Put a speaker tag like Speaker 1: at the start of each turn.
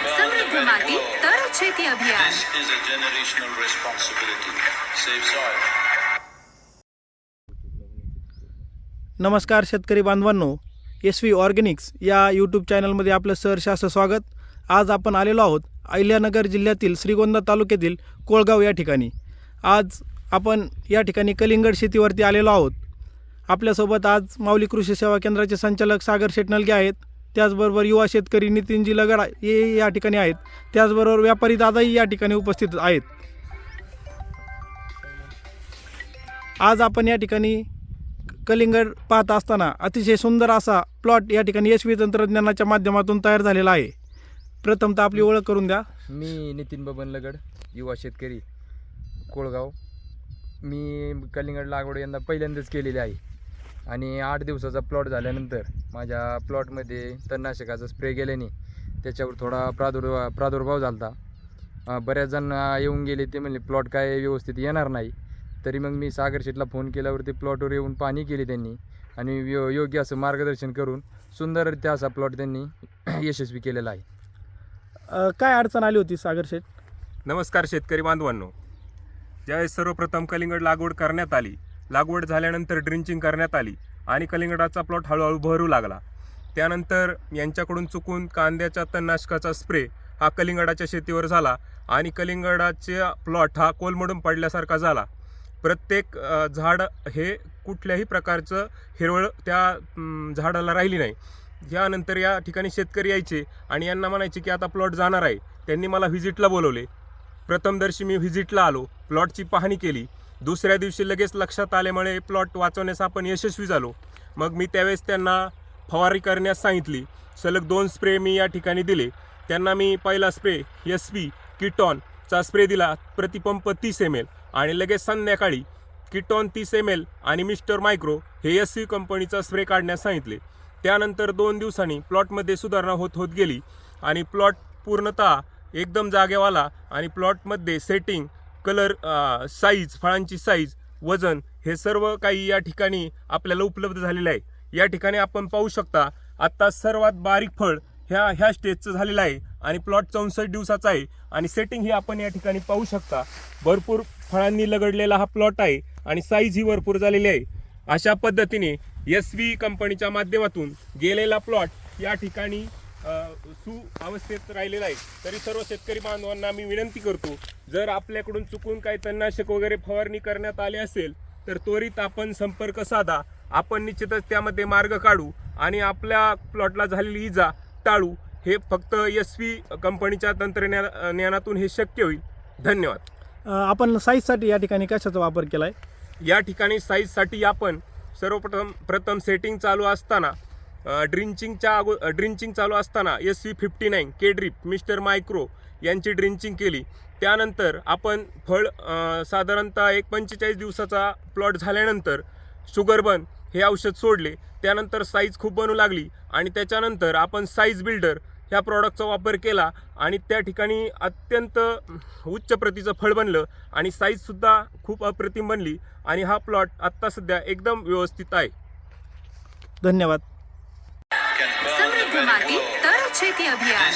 Speaker 1: સમૃદ્ધ માટી તર છેતી અભિયાન
Speaker 2: This is a generational responsibility. Save soil.
Speaker 3: नमस्कार शेतकरी बांधवांनो एस व्ही ऑर्गॅनिक्स या यूट्यूब चॅनलमध्ये आपलं सहर्ष असं स्वागत आज आपण आलेलो आहोत अहिल्यानगर जिल्ह्यातील श्रीगोंदा तालुक्यातील कोळगाव या ठिकाणी आज आपण या ठिकाणी कलिंगड शेतीवरती आलेलो आहोत आपल्यासोबत आज माऊली कृषी सेवा केंद्राचे संचालक सागर शेटनलगे आहेत त्याचबरोबर युवा शेतकरी नितीनजी लगड हे या ठिकाणी आहेत. त्याचबरोबर व्यापारी दादाही या ठिकाणी उपस्थित आहेत. आज आपण या ठिकाणी कलिंगड पाहत असताना अतिशय सुंदर असा प्लॉट या ठिकाणी यशवी तंत्रज्ञानाच्या माध्यमातून तयार झालेला आहे. प्रथमतः आपली ओळख करून द्या.
Speaker 4: मी नितीन बबन लगड युवा शेतकरी कोळगाव. मी कलिंगड लागवड यंदा पहिल्यांदाच केलेली आहे. आणि आठ दिवसाचा प्लॉट झाल्यानंतर माझ्या प्लॉटमध्ये तणनाशकाचा स्प्रे केल्याने त्याच्यावर थोडा प्रादुर्भाव प्रादुर्भाव झाला होता बऱ्याच जण येऊन गेले ते म्हणले प्लॉट काय व्यवस्थित येणार नाही. तरी मग मी सागर शेटला फोन केल्यावरती प्लॉटवर येऊन पाणी केली त्यांनी आणि यो योग्य असं मार्गदर्शन करून सुंदररित्या असा प्लॉट त्यांनी यशस्वी केलेला आहे.
Speaker 3: काय अडचण आली होती सागर शेठ
Speaker 5: नमस्कार शेतकरी बांधवांनो. ज्यावेळेस सर्वप्रथम कलिंगड लागवड करण्यात आली लागवड झाल्यानंतर ड्रिंचिंग करण्यात आली आणि कलिंगडाचा प्लॉट हळूहळू भरू लागला. त्यानंतर यांच्याकडून चुकून कांद्याच्या तणनाशकाचा स्प्रे हा कलिंगडाच्या शेतीवर झाला आणि कलिंगडाचा प्लॉट हा कोलमडून पडल्यासारखा झाला. प्रत्येक झाड हे कुठल्याही प्रकारचं हिरवळ त्या झाडाला राहिली नाही. यानंतर या ठिकाणी शेतकरी यायचे आणि यांना म्हणायचे की आता प्लॉट जाणार आहे. त्यांनी मला व्हिजिटला बोलवले. प्रथमदर्शी मी व्हिजिटला आलो. प्लॉटची पाहणी केली. दुसऱ्या दिवशी लगेच लक्षात आल्यामुळे प्लॉट वाचवण्यास आपण यशस्वी झालो. मग मी त्यावेळेस त्यांना फवारणी करण्यास सांगितली. सलग दोन स्प्रे मी या ठिकाणी दिले. त्यांना मी पहिला स्प्रे एस पी किटॉनचा स्प्रे दिला. प्रतिपंप तीस एम एल आणि लगेच संध्याकाळी किटॉन तीस एम एल आणि मिस्टर मायक्रो हे एस सी कंपनीचा स्प्रे काढण्यास सांगितले. त्यानंतर दोन दिवसांनी प्लॉटमध्ये सुधारणा होत होत गेली आणि प्लॉट पूर्णतः एकदम जागेवाला आणि प्लॉटमध्ये सेटिंग कलर साईज फळांची साईज वजन हे सर्व काही या ठिकाणी आपल्याला उपलब्ध झालेलं आहे. या ठिकाणी आपण पाहू शकता आत्ता सर्वात बारीक फळ ह्या ह्या स्टेजचं झालेलं आहे आणि प्लॉट चौसष्ट दिवसाचा आहे. आणि सेटिंग ही आपण या ठिकाणी पाहू शकता. भरपूर फळांनी लगडलेला हा प्लॉट आहे आणि साईज ही भरपूर झालेली आहे. अशा पद्धतीने एस व्ही कंपनीच्या माध्यमातून गेलेला प्लॉट या ठिकाणी सुअवस्थेत राहिलेला आहे. तरी सर्व शेतकरी बांधवांना मी विनंती करतो जर आपल्याकडून चुकून काही तणनाशक वगैरे फवारणी करण्यात आले असेल तर त्वरित आपण संपर्क साधा. आपण निश्चितच त्यामध्ये मार्ग काढू आणि आपल्या प्लॉटला झालेली इजा टाळू. हे फक्त एस व्ही कंपनीच्या तंत्रज्ञान ज्ञानातून हे शक्य होईल. धन्यवाद.
Speaker 3: आपण साईजसाठी या ठिकाणी कशाचा वापर केला आहे
Speaker 5: या ठिकाणी साईजसाठी आपण सर्वप्रथम प्रथम सेटिंग चालू असताना ड्रिंचिंगच्या अगो ड्रिंचिंग चालू असताना S C fifty nine K drip mister micro यांची ड्रिंचिंग केली. त्यानंतर आपण फळ साधारणतः एक पंचेचाळीस दिवसाचा प्लॉट झाल्यानंतर शुगरबन हे औषध सोडले. त्यानंतर साईज खूप बनू लागली आणि त्याच्यानंतर आपण साईज बिल्डर ह्या प्रॉडक्टचा वापर केला आणि त्या ठिकाणी अत्यंत उच्च प्रतीचं फळ बनलं आणि साईजसुद्धा खूप अप्रतिम बनली आणि हा प्लॉट आत्ता सध्या एकदम व्यवस्थित आहे.
Speaker 3: धन्यवाद.
Speaker 2: माती तर शेती अभियान.